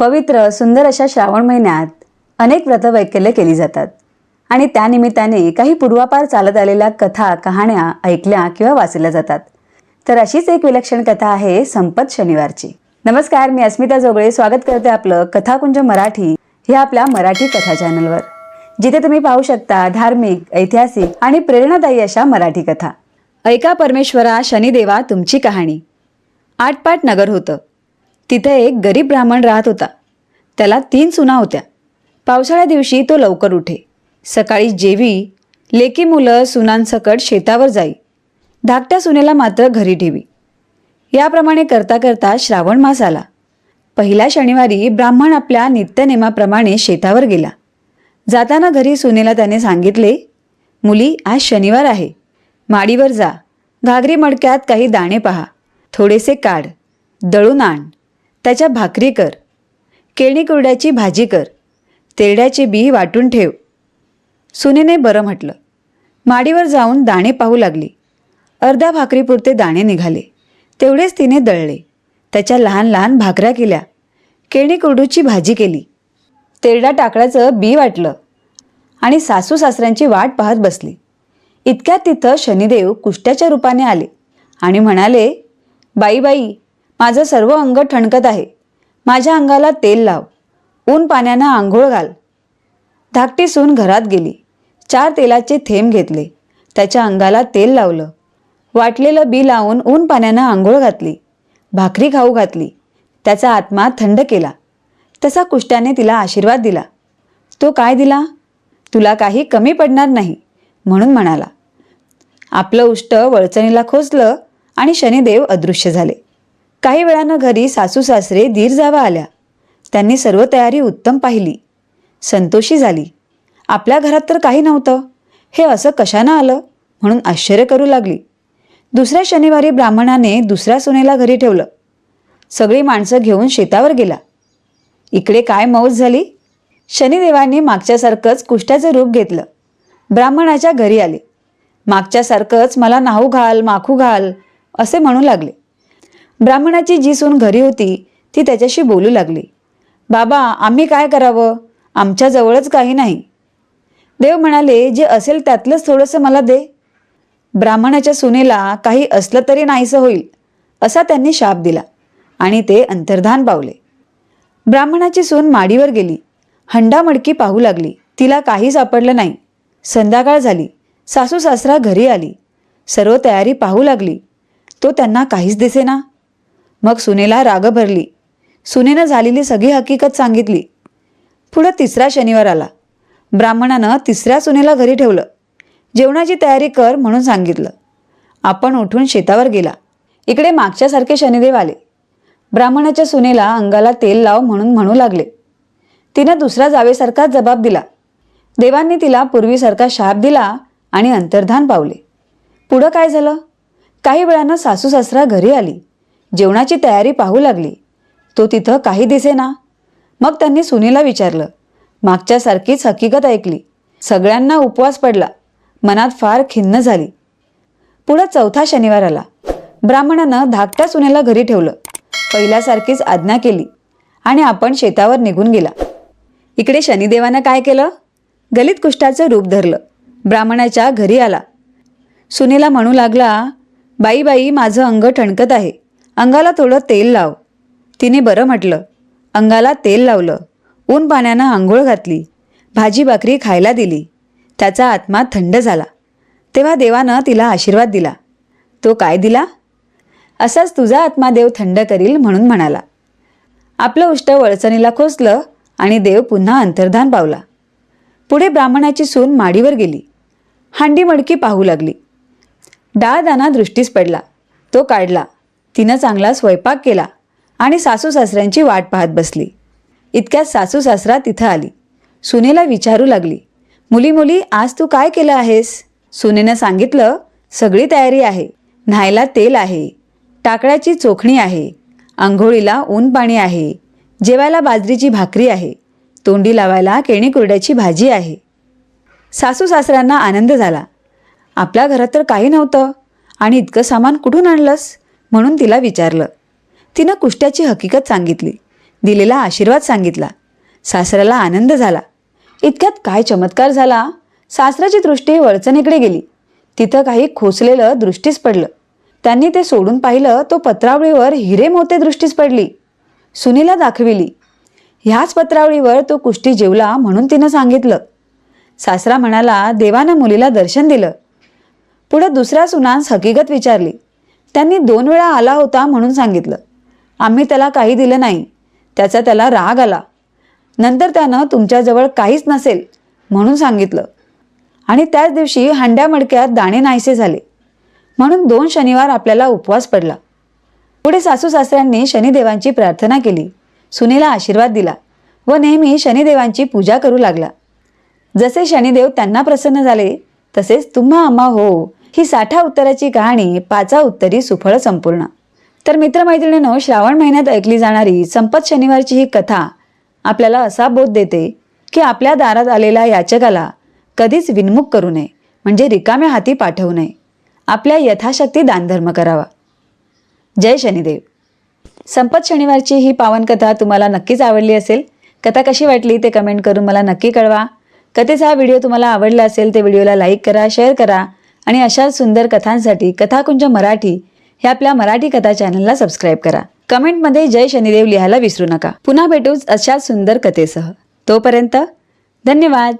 पवित्र सुंदर अशा श्रावण महिन्यात अनेक व्रतवैकल्य केली जातात. आणि त्यानिमित्ताने काही पूर्वापार चालत आलेल्या कथा कहाण्या ऐकल्या किंवा वाचल्या जातात. तर अशीच एक विलक्षण कथा आहे संपत शनिवारची. नमस्कार मी अस्मिता जोगळे. स्वागत करते आपलं कथाकुंज मराठी ह्या आपल्या मराठी कथा चॅनलवर जिथे तुम्ही पाहू शकता धार्मिक ऐतिहासिक आणि प्रेरणादायी अशा मराठी कथा. ऐका परमेश्वरा शनिदेवा तुमची कहाणी. आटपाट नगर होतं. तिथे एक गरीब ब्राह्मण राहत होता. त्याला तीन सुना होत्या. पावसाळ्या दिवशी तो लवकर उठे. सकाळी जेवी लेकी मुलं सुनांसकट शेतावर जाई. धाकट्या सुनेला मात्र घरी ठेवी. याप्रमाणे करता करता श्रावण मास आला. पहिल्या शनिवारी ब्राह्मण आपल्या नित्यनेमाप्रमाणे शेतावर गेला. जाताना घरी सुनेला त्याने सांगितले मुली आज शनिवार आहे. माडीवर जा. घागरी मडक्यात काही दाणे पहा. थोडेसे काढ. दळून आण. त्याच्या भाकरी कर. केळणी कुरड्याची भाजी कर. तेरड्याचे बी वाटून ठेव. सुनेने बरं म्हटलं. माडीवर जाऊन दाणे पाहू लागली. अर्ध्या भाकरीपुरते दाणे निघाले. तेवढेच तिने दळले. त्याच्या लहान लहान भाकऱ्या केल्या. केळणी कुरडूची भाजी केली. तेरडा टाकळ्याचं बी वाटलं. आणि सासू सासऱ्यांची वाट पाहत बसली. इतक्यात तिथं शनिदेव कुष्ट्याच्या रूपाने आले आणि म्हणाले बाई बाई माझं सर्व अंग ठणकत आहे. माझ्या अंगाला तेल लाव. ऊन पाण्यानं आंघोळ घाल. धाकटी सून घरात गेली. चार तेलाचे थेंब घेतले. त्याच्या अंगाला तेल लावलं. वाटलेलं बी लावून ऊन पाण्यानं आंघोळ घातली. भाकरी खाऊ घातली. त्याचा आत्मा थंड केला. तसा कुष्ट्याने तिला आशीर्वाद दिला. तो काय दिला? तुला काही कमी पडणार नाही म्हणून म्हणाला. आपलं उष्ट वळचणीला खोचलं आणि शनिदेव अदृश्य झाले. काही वेळानं घरी सासू सासरे दीर जावा आल्या. त्यांनी सर्व तयारी उत्तम पाहिली. संतोषी झाली. आपल्या घरात तर काही नव्हतं. हे असं कशानं आलं? म्हणून आश्चर्य करू लागली. दुसऱ्या शनिवारी ब्राह्मणाने दुसऱ्या सुनेला घरी ठेवलं. सगळी माणसं घेऊन शेतावर गेला. इकडे काय मौज झाली? शनिदेवाने मागच्यासारखंच कुष्ट्याचं रूप घेतलं. ब्राह्मणाच्या घरी आले. मागच्यासारखंच मला नाहू घाल माखू घाल असे म्हणू लागले. ब्राह्मणाची जी सून घरी होती ती त्याच्याशी बोलू लागली. बाबा आम्ही काय करावं? आमच्याजवळच काही नाही. देव म्हणाले जे असेल त्यातलंच थोडंसं मला दे. ब्राह्मणाच्या सुनेला काही असलं तरी नाहीसं होईल असा त्यांनी शाप दिला आणि ते अंतर्धान पावले. ब्राह्मणाची सून माडीवर गेली. हंडामडकी पाहू लागली. तिला काही सापडलं नाही. संध्याकाळ झाली. सासू सासरा घरी आली. सर्व तयारी पाहू लागली. तो त्यांना काहीच दिसेना. मग सुनेला राग भरली. सुनेनं झालेली सगळी हकीकत सांगितली. पुढं तिसरा शनिवार आला. ब्राह्मणानं तिसऱ्या सुनेला घरी ठेवलं. जेवणाची तयारी कर म्हणून सांगितलं. आपण उठून शेतावर गेला. इकडे मागच्यासारखे शनिदेव आले. ब्राह्मणाच्या सुनेला अंगाला तेल लाव म्हणून म्हणू लागले. तिनं दुसरा जावेसारखा जबाब दिला. देवांनी तिला पूर्वीसारखा शाप दिला आणि अंतर्धान पावले. पुढं काय झालं? काही वेळानं सासू सासरा घरी आली. जेवणाची तयारी पाहू लागली. तो तिथं काही दिसेना. मग त्यांनी सुनीला विचारलं. मागच्यासारखीच हकीकत ऐकली. सगळ्यांना उपवास पडला. मनात फार खिन्न झाली. पुढं चौथा शनिवार आला. ब्राह्मणानं धाकट्या सुनेला घरी ठेवलं. पहिल्यासारखीच आज्ञा केली. आणि आपण शेतावर निघून गेला. इकडे शनिदेवानं काय केलं? गलित कुष्ठाचं रूप धरलं. ब्राह्मणाच्या घरी आला. सुनेला म्हणू लागला बाई बाई माझं अंग ठणकत आहे. अंगाला थोडं तेल लाव. तिने बरं म्हटलं. अंगाला तेल लावलं. ऊन पाण्यानं आंघोळ घातली. भाजी भाकरी खायला दिली. त्याचा आत्मा थंड झाला. तेव्हा देवानं तिला आशीर्वाद दिला. तो काय दिला? असाच तुझा आत्मा देव थंड करील म्हणून म्हणाला. आपलं उष्ट वळचणीला खोचलं आणि देव पुन्हा अंतर्धान पावला. पुढे ब्राह्मणाची सून माडीवर गेली. हांडी मडकी पाहू लागली. डाळ दाना दृष्टीस पडला. तो काढला. तिनं चांगला स्वयंपाक केला आणि सासू सासऱ्यांची वाट पाहत बसली. इतक्यात सासू सासरा तिथं आली. सुनेला विचारू लागली मुली मुली आज तू काय केलं आहेस? सुनेनं सांगितलं सगळी तयारी आहे. न्हायला तेल आहे. टाकळ्याची चोखणी आहे. आंघोळीला ऊन पाणी आहे. जेवायला बाजरीची भाकरी आहे. तोंडी लावायला केणी कुरड्याची भाजी आहे. सासू सासऱ्यांना आनंद झाला. आपल्या घरात तर काही नव्हतं. आणि इतकं सामान कुठून आणलंस? म्हणून तिला विचारलं. तिनं कुष्ट्याची हकीकत सांगितली. दिलेला आशीर्वाद सांगितला. सासऱ्याला आनंद झाला. इतक्यात काय चमत्कार झाला? सासऱ्याची दृष्टी वळचणीकडे गेली. तिथं काही खोचलेलं दृष्टीस पडलं. त्यांनी ते सोडून पाहिलं तो पत्रावळीवर हिरे मोते दृष्टीस पडली. सुनीला दाखविली. ह्याच पत्रावळीवर तो कुष्टी जेवला म्हणून तिनं सांगितलं. सासरा म्हणाला देवानं मुलीला दर्शन दिलं. पुढे दुसऱ्या सुनास हकीकत विचारली. त्यांनी दोन वेळा आला होता म्हणून सांगितलं. आम्ही त्याला काही दिलं नाही. त्याचा त्याला राग आला. नंतर त्यानं तुमच्याजवळ काहीच नसेल म्हणून सांगितलं. आणि त्याच दिवशी हांड्या मडक्यात दाणे नाहीसे झाले. म्हणून दोन शनिवार आपल्याला उपवास पडला. पुढे सासू सासऱ्यांनी शनिदेवांची प्रार्थना केली. सुनेला आशीर्वाद दिला व नेहमी शनिदेवांची पूजा करू लागला. जसे शनिदेव त्यांना प्रसन्न झाले तसेच तुम्हा आम्हा हो ही साठा उत्तराची कहाणी पाचा उत्तरी सुफळ संपूर्ण. तर मित्रमैत्रिणीनो श्रावण महिन्यात ऐकली जाणारी संपत शनिवारची ही कथा आपल्याला असा बोध देते की आपल्या दारात आलेल्या याचकाला कधीच विनमुख करू नये म्हणजे रिकाम्या हाती पाठवू नये. आपल्या यथाशक्ती दानधर्म करावा. जय शनिदेव. संपत शनिवारची ही पावन कथा तुम्हाला नक्कीच आवडली असेल. कथा कशी वाटली ते कमेंट करून मला नक्की कळवा. कथेचा हा व्हिडिओ तुम्हाला आवडला असेल ते व्हिडिओला लाईक करा शेअर करा. आणि अशा सुंदर कथांसाठी कथाकुंज मराठी हे आपल्या मराठी कथा चॅनलला सबस्क्राईब करा. कमेंटमध्ये जय शनिदेव लिहायला विसरू नका. पुन्हा भेटूच अशा सुंदर कथेसह. तोपर्यंत धन्यवाद.